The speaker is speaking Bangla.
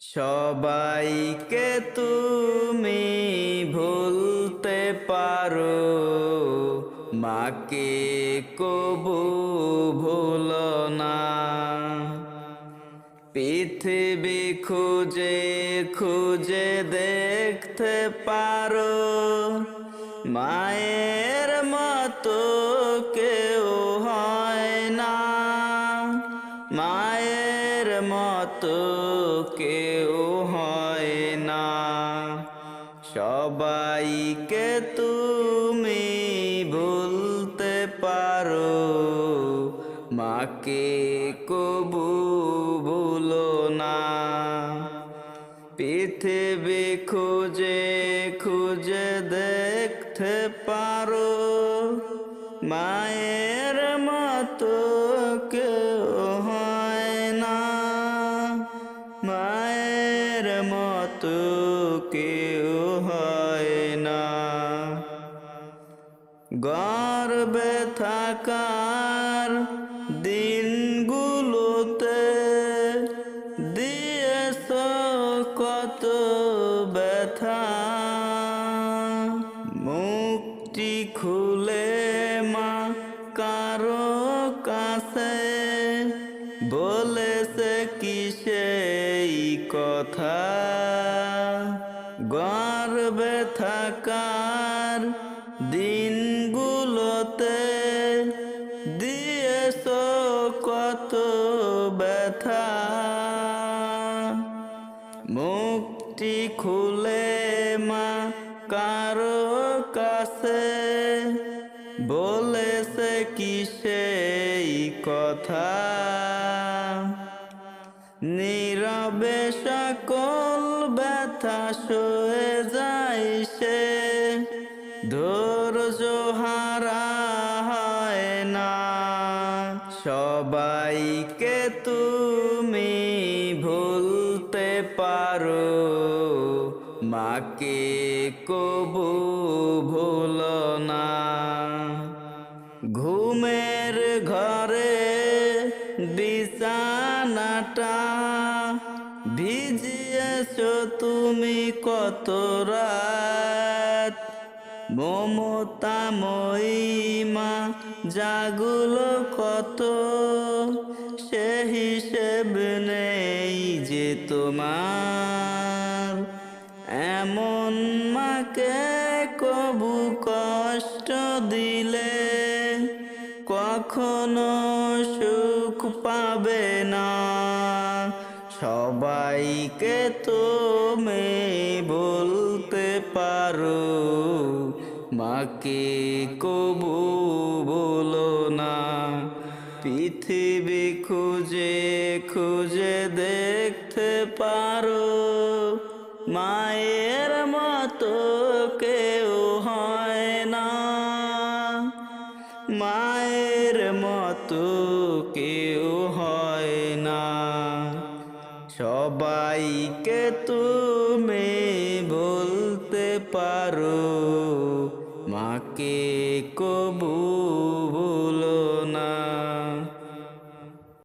সবাইকে তুমি ভুলতে পারো। মাকে কবু ভুলো না। পৃথিবী খুঁজে খুঁজে দেখতে পারো। মায়ের মতো কেউ মায়ের মতো কেউ হয় না। সবাইকে তুমি ভুলতে পারো, মাকে কবু ভুলো না। পৃথিবী খুঁজে খুঁজে দেখতে পারো, মায়ের কেউ হয় না। গর্বে থাকার দিনগুলোতে দিয়েছ কত ব্যথা। মুক্তি খুলে মা কারও কাছে বলেছে কি সেই কথা। গর্বে থাকার দিনগুলোতে দিয়েছ কত ব্যথা। মুক্তি খুলে মা কারও কাছে বলেছে কি সেই কথা। নীরবে সকল ব্যথা সয়ে যায় সে। ধৈর্য হয় না। সবাইকে তুমি ভুলতে পারো। মাকে কবু ভুলো না। ঘরে বিছানাটা ভিজিয়েছ তুমি কত রাত? মমতাময়ী মা জাগুলো কত? সে হিসেব নেই যে তোমার। এমন মাকে কবু কষ্ট দিলে কখনো সুখ পাবে না। সবাইকে তুমি বলতে পারো, মাকে কবু বলো না। পৃথিবী খুঁজে খুঁজে দেখতে পারো, মায়ের মতো কেউ হয় না। মায়ের মতো কেউ হয় না। সবাইকে তুমি বলতে পারো মাকে কবু